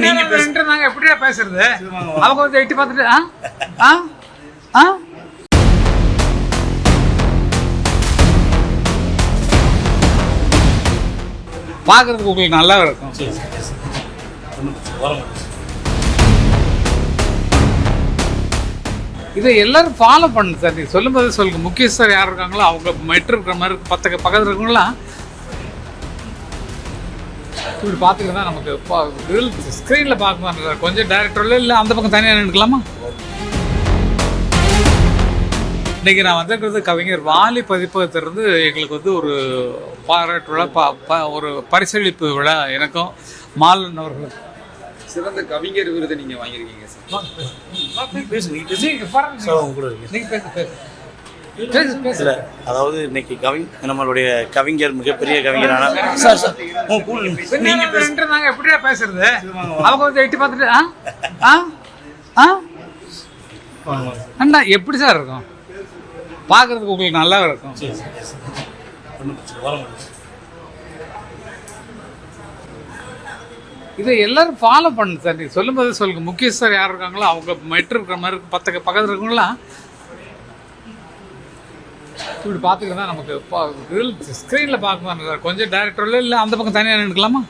நின்று நாங்க எப்படியா பேசுறது? அவங்க வந்து எட்டி பார்த்துட்டு ஆ? ஆ? பார்க்கறதுக்கு உங்களுக்கு நல்லா இருக்கும். இதை எல்லாரும் ஃபாலோ பண்ணு சார். நீங்கள் சொல்லும்போது சொல்லுங்க. முக்கியஸ்தர் யார் இருக்காங்களோ அவங்க மெட்ரு இருக்கிற மாதிரி பத்து பக்கத்தில் இருக்கவங்களாம் இப்படி பார்த்துக்கிட்டு தான் நமக்கு ஸ்க்ரீனில் பார்க்க கொஞ்சம் டேரக்டரில் இல்லை அந்த பக்கம் தனியாக நின்றுக்கலாமா இன்றைக்கி நான் வந்திருக்கிறது கவிஞர் வாலி பதிப்பகத்திலிருந்து எங்களுக்கு வந்து ஒரு பாராட்டு விழா பா ப- ஒரு பரிசளிப்பு விழா எனக்கும் மாலன் அவர்களுக்கு சிறந்த கவிஞர் விருதை நீங்க வாங்கியிருக்கீங்க சார். நீங்க இல்லை அதாவது இன்னைக்கு கவி நம்மளுடைய கவிஞர் மிகப்பெரிய கவிஞரான சார் சார் உங்க கூட பின்ன நீங்க நம்ம பேச. நின்று நாங்க எப்படியா பேசுறது அவங்க வந்து எட்டி பார்த்துட்டு ஆ? ஆ? ஆ? அண்ணா எப்படி சார் இருக்கும்? பார்க்கறதுக்கு உங்களுக்கு நல்லா இருக்கும். இதை எல்லாரும் ஃபாலோ பண்ணு சார். நீங்கள் சொல்லும்போது சொல்லுங்க. முக்கியஸ்தர் யார் இருக்காங்களோ அவங்க மெட்ரு இருக்கிற மாதிரி பத்து பக்கத்தில் இருக்கவங்களாம் இப்படி பார்த்துக்கிட்டு நமக்கு ஸ்க்ரீனில் பார்க்க கொஞ்சம் டேரக்டரில் இல்லை அந்த பக்கம் தனியாக நின்றுக்கலாமா